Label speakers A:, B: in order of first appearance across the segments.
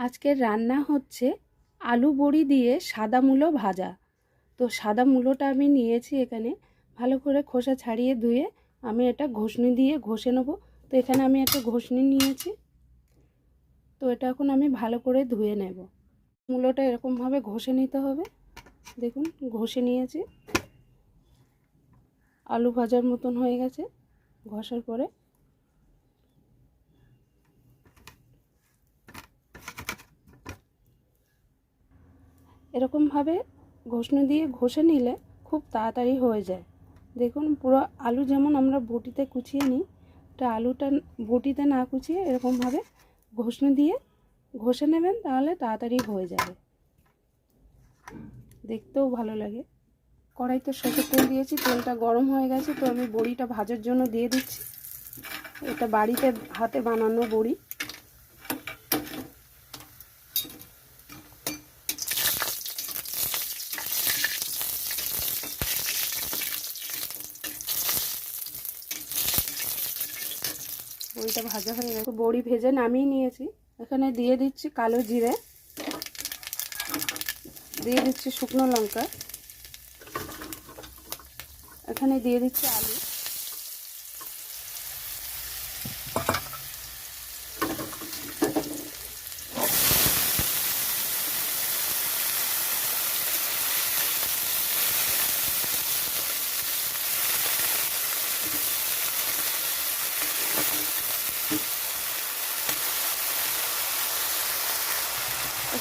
A: আজকের রান্না হচ্ছে আলু বড়ি দিয়ে সাদা মূলো ভাজা। তো সাদা মূলোটা আমি নিয়েছি এখানে। ভালো করে খোসা ছাড়িয়ে ধুয়ে আমি এটা ঘষনি দিয়ে ঘষে নেব। তো এখানে আমি একটা ঘষনি নিয়েছি। তো এটা এখন আমি ভালো করে ধুয়ে নেব। মূলোটা এরকমভাবে ঘষে নিতে হবে। দেখুন, ঘষে নিয়েছি। আলু ভাজার মতন হয়ে গেছে ঘষার পরে। এরকমভাবে ঘষনি দিয়ে ঘষে নিলে খুব তাড়াতাড়ি হয়ে যায়। দেখুন, পুরো আলু যেমন আমরা বটিতে কুচিয়ে নিই ওটা আলুটা বটিতে না কুচিয়ে এরকমভাবে ঘষনি দিয়ে ঘষে নেবেন, তাহলে তাড়াতাড়ি হয়ে যাবে। দেখতেও ভালো লাগে। কড়াইতে সরষের তেল দিয়েছি, তেলটা গরম হয়ে গেছে, তো আমি বড়িটা ভাজার জন্য দিয়ে দিচ্ছি। এটা বাড়িতে হাতে বানানো বড়ি। বড়িটা ভাজা হয়ে গেছে। বড়ি ভেজে নামিয়ে নিয়েছি। এখানে দিয়ে দিচ্ছি কালো জিরে। দিয়ে দিচ্ছি শুকনো লঙ্কা। এখানে দিয়ে দিচ্ছি আলু।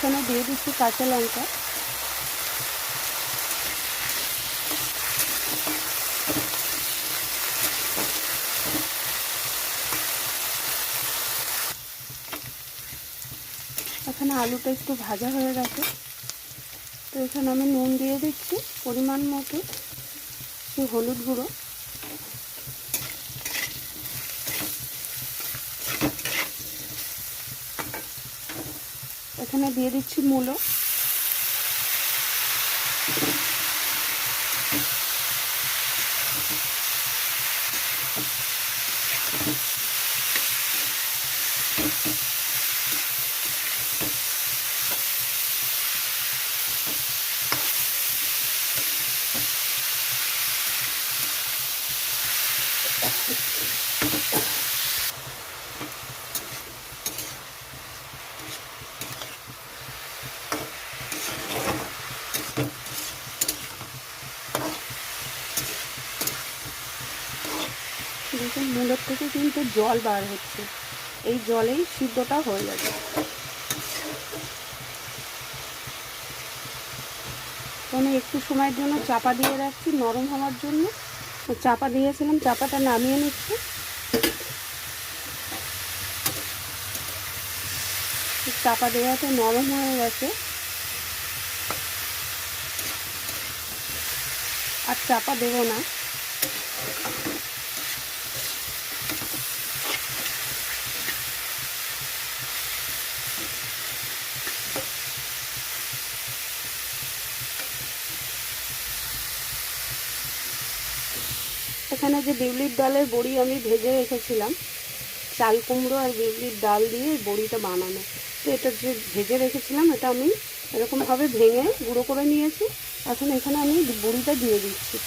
A: এখানে দিয়ে দিচ্ছি কাঁচা লঙ্কা। এখানে আলুটা একটু ভাজা হয়ে গেছে। তো এখানে আমি নুন দিয়ে দিচ্ছি পরিমাণ মতো হলুদ গুঁড়ো। এখানে দিয়ে দিচ্ছি মূলো। দেখুন মূলের থেকে কিন্তু জল বার হচ্ছে। এই জলেই সিদ্ধটা হয়ে যাবে। আমি একটু সময়ের জন্য চাপা দিয়ে রাখছি, নরম হওয়ার জন্য। চাপা দিয়েছিলাম, চাপাটা নামিয়ে নিচ্ছি। চাপা দেওয়াতে নরম হয়ে গেছে। আর চাপা দেবো না। এখানে যে বিউলির ডালের বড়ি আমি ভেজে রেখেছিলাম, চাল কুমড়ো আর বিউলির ডাল দিয়ে বড়িটা বানানো। তো এটা যে ভেজে রেখেছিলাম, এটা আমি এরকমভাবে ভেঙে গুঁড়ো করে নিয়েছি। এখন এখানে আমি বড়িটা দিয়ে দিচ্ছি।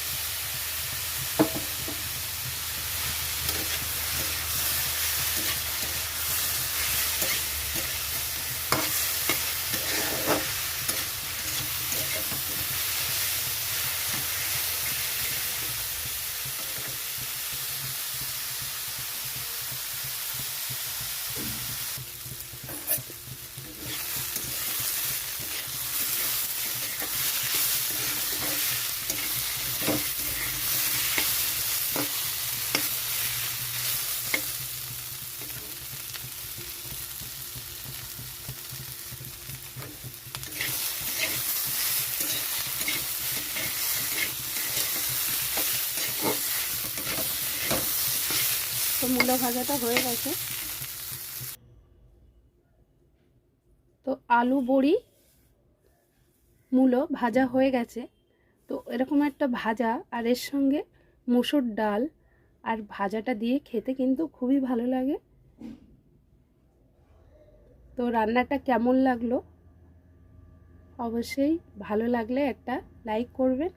A: মূলো ভাজাটা হয়ে গেছে। তো আলু বড়ি মূলো ভাজা হয়ে গেছে। তো এরকম একটা ভাজা আর এর সঙ্গে মুসুর ডাল আর ভাজাটা দিয়ে খেতে কিন্তু খুবই ভালো লাগে। তো রান্নাটা কেমন লাগল? অবশ্যই ভালো লাগলে একটা লাইক করবেন।